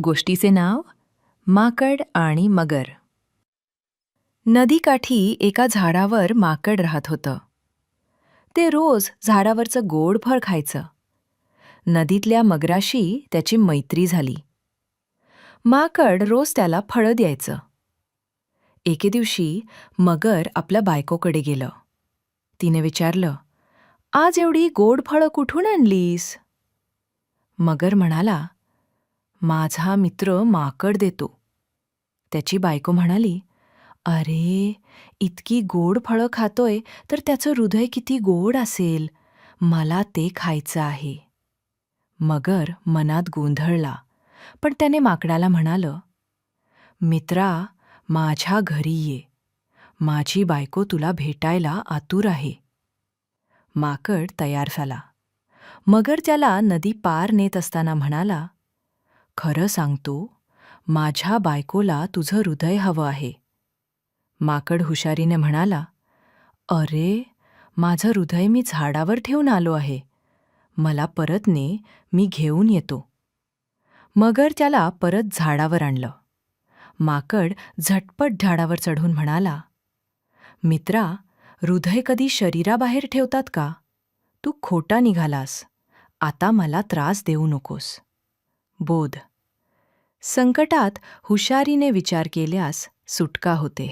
गोष्टीचे नाव? माकड आणि मगर. नदीकाठी एका झाडावर माकड राहत होतं. ते रोज झाडावरचं गोड फळ खायचं. नदीतल्या मगराशी त्याची मैत्री झाली. माकड रोज त्याला फळं द्यायचं. एके दिवशी मगर आपल्या बायकोकडे गेलं. तिने विचारलं आज एवढी गोड फळं कुठून आणलीस? मगर म्हणाला माझा मित्र माकड देतो. त्याची बायको म्हणाली अरे इतकी गोड फळं खातोय तर त्याचं हृदय किती गोड असेल. मला ते खायचं आहे. मगर मनात गोंधळला पण त्याने माकडाला म्हणालं मित्रा माझ्या घरी ये. माझी बायको तुला भेटायला आतुर आहे. माकड तयार झाला. मगर त्याला नदी पार नेत असताना म्हणाला खरं सांगतो माझ्या बायकोला तुझं हृदय हवं आहे. माकड हुशारीने म्हणाला अरे माझं हृदय मी झाडावर ठेवून आलो आहे. मला परत ने मी घेऊन येतो. मगर त्याला परत झाडावर आणलं. माकड झटपट झाडावर चढून म्हणाला मित्रा हृदय कधी शरीराबाहेर ठेवतात का? तू खोटा निघालास. आता मला त्रास देऊ नकोस. बोध. संकटात हुशारीने विचार केल्यास सुटका होते.